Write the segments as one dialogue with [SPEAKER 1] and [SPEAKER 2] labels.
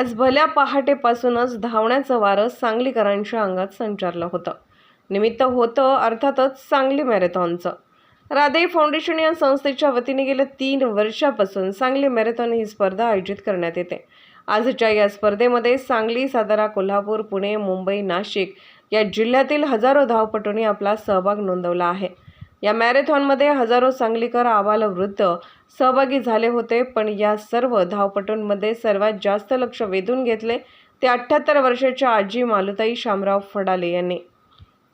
[SPEAKER 1] आज भल्या पहाटेपासूनच धावण्याचं वारं सांगलीकरांच्या अंगात संचारलं होतं. निमित्त होतं अर्थातच सांगली मॅरेथॉनचं. राधे फाउंडेशन या संस्थेच्या वतीने गेल्या तीन वर्षापासून सांगली मॅरेथॉन ही स्पर्धा आयोजित करण्यात येते. आजच्या या स्पर्धेमध्ये सांगली सातारा कोल्हापूर पुणे मुंबई नाशिक या जिल्ह्यातील हजारो धावपटूंनी आपला सहभाग नोंदवला आहे. या मॅरेथॉनमध्ये हजारो सांगलीकर आबालवृद्ध सहभागी झाले होते पण या सर्व धावपटूंमध्ये सर्वात जास्त लक्ष वेधून घेतले ते अठ्ठ्याहत्तर वर्षाच्या आजी मालुताई शामराव फडाले यांनी.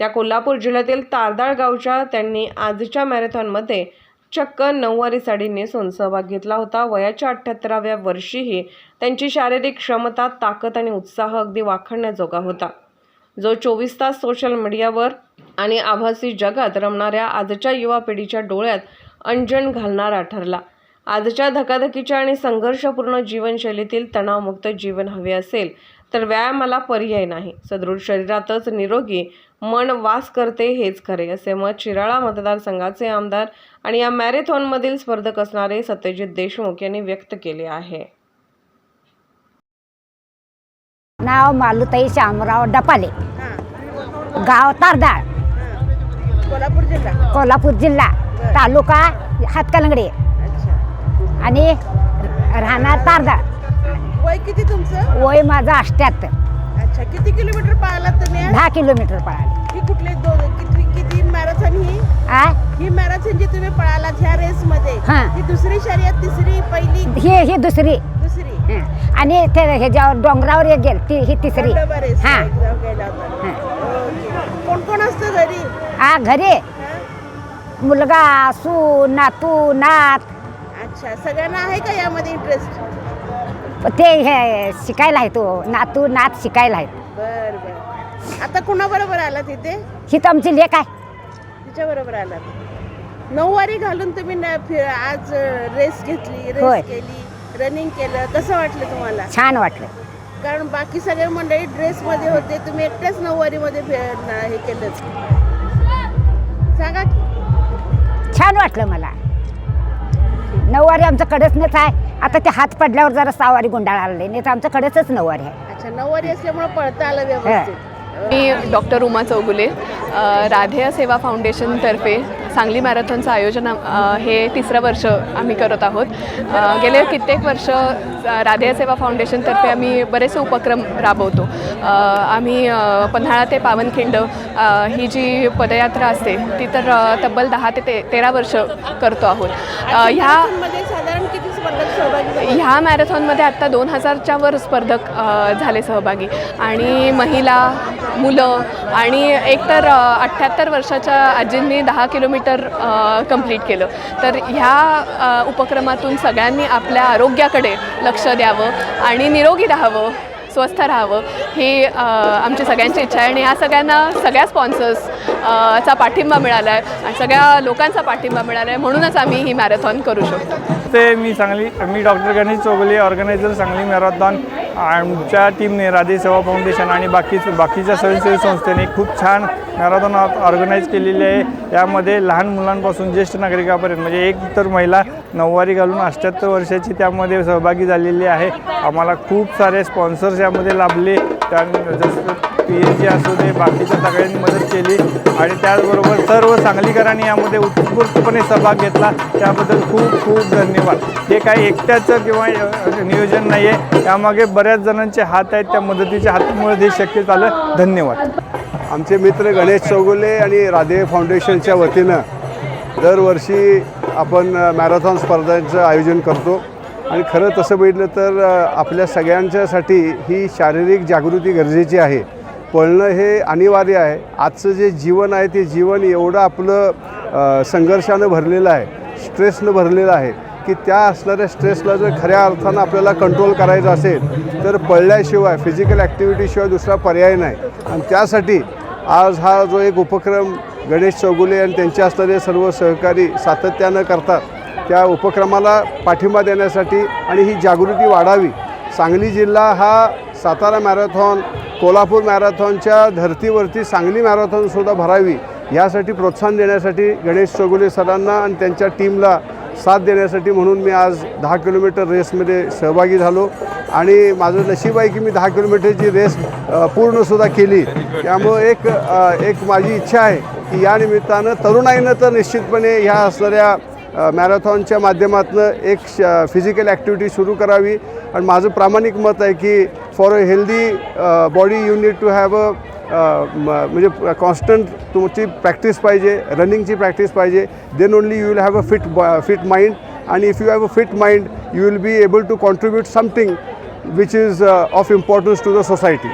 [SPEAKER 1] त्या कोल्हापूर जिल्ह्यातील तारदाळ गावच्या त्यांनी आजच्या मॅरेथॉनमध्ये चक्क नऊवारी साडी नेसून सहभाग घेतला होता. वयाच्या अठ्ठ्याहत्तराव्या वर्षीही त्यांची शारीरिक क्षमता ताकद आणि उत्साह अगदी वाखाणण्याजोगा होता. जो चोवीस तास सोशल मीडियावर आणि आभासी जगात रमणाऱ्या आजच्या युवा पिढीच्या डोळ्यात अंजन घालणारा ठरला. आजच्या धकाधकीच्या आणि संघर्षपूर्ण जीवनशैलीतील तणावमुक्त जीवन हवे असेल तर व्यायामाला पर्याय नाही. सदृढ शरीरातच निरोगी मन वास करते हेच खरे असे मत शिराळा मतदारसंघाचे आमदार आणि या मॅरेथॉनमधील स्पर्धक असणारे सत्यजित देशमुख यांनी व्यक्त केले आहे.
[SPEAKER 2] नाव मालुताई शामराव डपाले. गाव तारदाळ.
[SPEAKER 3] कोल्हापूर जिल्हा.
[SPEAKER 2] कोल्हापूर जिल्हा तालुका हातकलंगडी. आणि राहणार तारदाळ
[SPEAKER 3] वय किती तुमचं?
[SPEAKER 2] वय माझं अष्ट्याहत्तर.
[SPEAKER 3] अच्छा किती किलोमीटर पाहिलात तुम्ही?
[SPEAKER 2] दहा किलोमीटर पळाले
[SPEAKER 3] ही कुठले दोन किती किती मॅरेथॉन ही?
[SPEAKER 2] आ?
[SPEAKER 3] ही मॅरेथॉन जी तुम्ही पळालात ह्या रेस मध्ये
[SPEAKER 2] हा.
[SPEAKER 3] ही दुसरी शर्यत तिसरी पहिली?
[SPEAKER 2] ही ही दुसरी.
[SPEAKER 3] दुसरी.
[SPEAKER 2] हं. आणि ते ह्याच्यावर डोंगरावर एक गेल ती ही तिसरी. हा.
[SPEAKER 3] गेला होता. कोण कोण असतं घरी?
[SPEAKER 2] आ घरी.
[SPEAKER 3] हा?
[SPEAKER 2] मुलगा सू नातू नात.
[SPEAKER 3] अच्छा सगळ्यांना आहे का यामध्ये इंटरेस्ट
[SPEAKER 2] ते हे शिकायला आहे तो. नातू नात शिकायला आहेत.
[SPEAKER 3] बर बर. आता कुणाबरोबर आला तिथे?
[SPEAKER 2] ही तर आमची लेख आहे.
[SPEAKER 3] तिच्या बरोबर आलात नऊवारी घालून तुम्ही न- फि- आज रेस घेतली
[SPEAKER 2] होय.
[SPEAKER 3] रेस केली रनिंग केलं. कसं वाटलं तुम्हाला?
[SPEAKER 2] छान वाटलं.
[SPEAKER 3] कारण बाकी सगळे मंडळी ड्रेस मध्ये होते. तुम्ही एकट्याच नऊवारी मध्ये हे केलं. सांगा.
[SPEAKER 2] छान वाटलं मला. नऊवारी आमचं कडसनच आहे. आता ते हात पडल्यावर जरा सहावारी गुंडाळ आले नाही तर आमचं कडसच नऊवारी आहे.
[SPEAKER 3] अच्छा नऊवारी असल्यामुळे पळता आलं व्यवस्थित.
[SPEAKER 4] मी डॉक्टर उमा चौगुले अ, राधेय सेवा फाउंडेशनतर्फे सांगली मॅरेथॉनचं आयोजन हे तिसरं वर्ष आम्ही करत आहोत. गेले कित्येक वर्ष अ, राधेय सेवा फाउंडेशनतर्फे आम्ही बरेचसे उपक्रम राबवतो. आम्ही पन्हाळा ते पावनखिंड ही जी पदयात्रा असते ती तर तब्बल दहा ते तेरा वर्ष करतो आहोत. ह्या
[SPEAKER 3] मध्ये साधारण किती स्पर्धक सहभागी झाले?
[SPEAKER 4] ह्या मॅरेथॉनमध्ये आत्ता दोन हजारच्या वर स्पर्धक झाले सहभागी. आणि महिला मुलं आणि एकतर अठ्ठ्याहत्तर वर्षाच्या आजींनी दहा किलोमीटर कंप्लीट केलं. तर ह्या उपक्रमातून सगळ्यांनी आपल्या आरोग्याकडे लक्ष द्यावं आणि निरोगी राहावं स्वस्थ राहावं ही आमची सगळ्यांची इच्छा आहे. आणि या सगळ्यांना सगळ्या स्पॉन्सर्स चा पाठिंबा मिळाला आहे आणि सगळ्या लोकांचा पाठिंबा मिळाला आहे म्हणूनच आम्ही ही मॅरेथॉन करू शकतो.
[SPEAKER 5] ते मी सांगली मी doctor Ganesh Chougule organiser Sangli marathon. आमच्या टीमने राधे सेवा फाउंडेशन आणि बाकी बाकीच्या स्वयंसेवी संस्थेने खूप छान मॅरेथॉन ऑर्गनाईज केलेली आहे. यामध्ये लहान मुलांपासून ज्येष्ठ नागरिकापर्यंत म्हणजे एक तर महिला नऊवारी घालून अठ्ठ्याहत्तर वर्षाची त्यामध्ये सहभागी झालेली आहे. आम्हाला खूप सारे स्पॉन्सर्स यामध्ये लाभले. त्या जसं पी एच जी असू दे बाकीच्या सगळ्यांनी मदत केली. आणि त्याचबरोबर सर्व सांगलीकरांनी यामध्ये उत्स्फूर्तपणे सहभाग घेतला. त्याबद्दल खूप खूप धन्यवाद. हे काही एकट्याचं किंवा नियोजन नाही आहे त्यामागे बऱ्याच जणांचे हात आहेत. त्या मदतीच्या हातामुळे हे शक्य झालं. धन्यवाद.
[SPEAKER 6] आमचे मित्र गणेश चौगुले आणि राधे फाउंडेशनच्या वतीनं दरवर्षी आपण मॅरेथॉन स्पर्धांचं आयोजन करतो. आणि खरं तसं बघितलं तर आपल्या सगळ्यांच्यासाठी ही शारीरिक जागृती गरजेची आहे. पळणं हे अनिवार्य आहे. आजचं जे जीवन आहे ते जीवन एवढं आपलं संघर्षानं भरलेलं आहे स्ट्रेसनं भरलेलं आहे की त्या असणाऱ्या स्ट्रेसला जर खऱ्या अर्थानं आपल्याला कंट्रोल करायचं असेल तर पळल्याशिवाय फिजिकल ॲक्टिव्हिटीशिवाय दुसरा पर्याय नाही. आणि त्यासाठी आज हा जो एक उपक्रम गणेश चौगुले आणि त्यांचे असणारे सर्व सहकारी सातत्यानं करतात त्या उपक्रमाला पाठिंबा देण्यासाठी आणि ही जागृती वाढावी. सांगली जिल्हा हा सातारा मॅरेथॉन कोल्हापूर मॅरेथॉनच्या धर्तीवरती सांगली मॅरेथॉनसुद्धा भरावी यासाठी प्रोत्साहन देण्यासाठी गणेश चौगुले सरांना आणि त्यांच्या टीमला साथ देण्यासाठी म्हणून मी आज दहा किलोमीटर रेसमध्ये सहभागी झालो. आणि माझं नशीब आहे की मी दहा किलोमीटरची रेस पूर्णसुद्धा केली. त्यामुळं एक एक माझी इच्छा आहे की या निमित्तानं तरुणाईनं तर निश्चितपणे ह्या असणाऱ्या मॅरेथॉनच्या माध्यमातून एक श फिजिकल ॲक्टिव्हिटी सुरू करावी. आणि माझं प्रामाणिक मत आहे की for a healthy body you need to have a म्हणजे कॉन्स्टंट तुमची प्रॅक्टिस पाहिजे रनिंगची प्रॅक्टिस पाहिजे. Then only you will have a fit fit mind आणि if you have a fit mind you will be able to contribute something which is of importance to the society